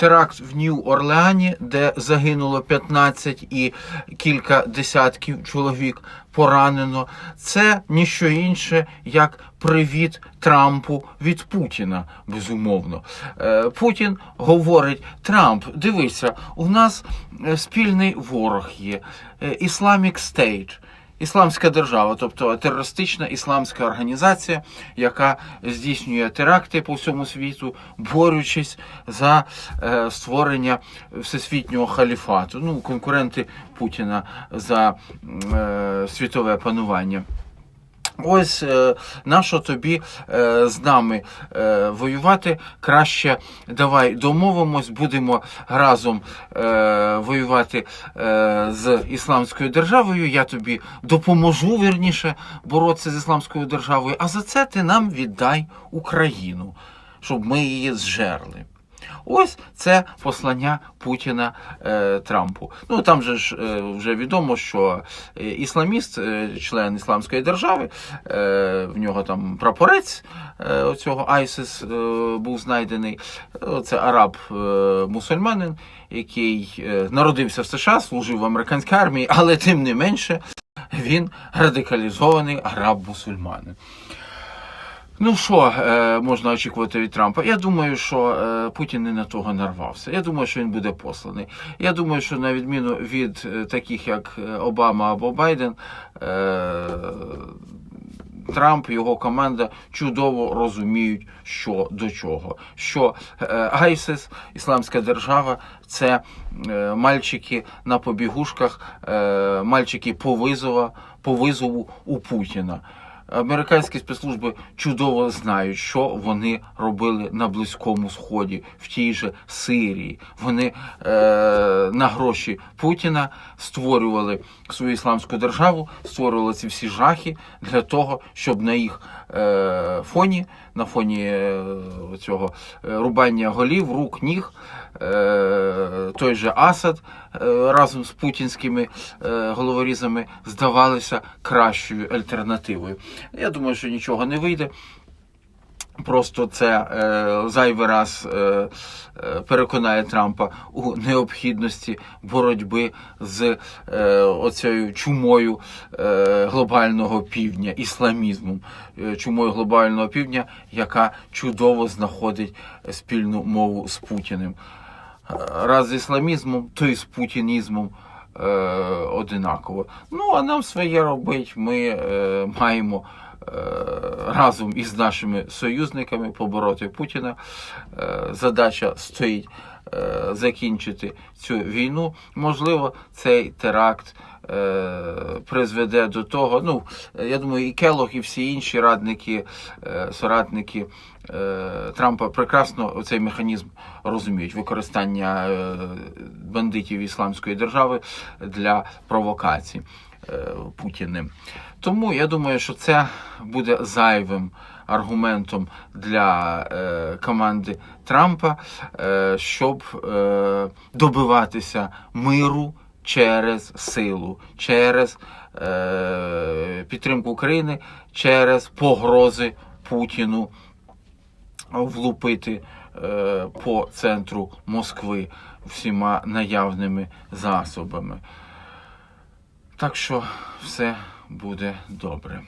теракт в Нью-Орлеані, де загинуло 15 і кілька десятків чоловік поранено. Це ніщо інше, як привіт Трампу від Путіна, безумовно. Е, Путін говорить: Трамп, дивися, у нас е, спільний ворог є е, Islamic State. Ісламська держава, тобто терористична ісламська організація, яка здійснює теракти по всьому світу, борючись за е, створення всесвітнього халіфату. Ну, конкуренти Путіна за е, світове панування. Ось е, нащо тобі е, з нами е, воювати? Краще давай домовимось, будемо разом воювати з ісламською державою. Я тобі допоможу вірніше боротися з ісламською державою. А за це ти нам віддай Україну, щоб ми її зжерли. Ось це послання Путіна е, Трампу. Ну там же ж е, вже відомо, що е, ісламіст, е, член ісламської держави, е, в нього там прапорець е, оцього Айсис е, був знайдений. Це араб е, мусульманин, який е, народився в США, служив в американській армії, але тим не менше він радикалізований араб-мусульманин. Ну що е, можна очікувати від Трампа? Я думаю, що е, Путін не на того нарвався. Я думаю, що він буде посланий. Я думаю, що на відміну від е, таких, як е, Обама або Байден, е, Трамп його команда чудово розуміють, що до чого. Що е, Айсис, Ісламська держава, це е, мальчики на побігушках, е, мальчики по визова, по визову у Путіна. Американські спецслужби чудово знають, що вони робили на Близькому Сході, в тій же Сирії. Вони е, на гроші Путіна створювали свою ісламську державу, створювали ці всі жахи для того, щоб на їх е, фоні, на фоні е, цього е, рубання голів, рук, ніг, е, той же Асад е, разом з путінськими е, головорізами здавалися кращою альтернативою. Я думаю, що нічого не вийде. Просто це е, зайвий раз е, е, переконає Трампа у необхідності боротьби з е, оцією чумою е, глобального півдня, ісламізмом, е, чумою глобального півдня, яка чудово знаходить спільну мову з Путіним. Е, Раз з ісламізмом, то і з путінізмом е, одинаково. Ну, а нам своє робить. Ми е, маємо е, разом із нашими союзниками побороти Путіна. Е, задача стоїть закінчити цю війну. Можливо, цей теракт. е, Призведе до того, ну я думаю, і Келог, і всі інші радники, е, соратники е, Трампа прекрасно цей механізм розуміють використання е, бандитів ісламської держави для провокацій е, Путіним. Тому я думаю, що це буде зайвим аргументом для е, команди Трампа, е, щоб е, добиватися миру через силу, через е, підтримку України, через погрози Путіну влупити е, по центру Москви всіма наявними засобами. Так що все буде добре.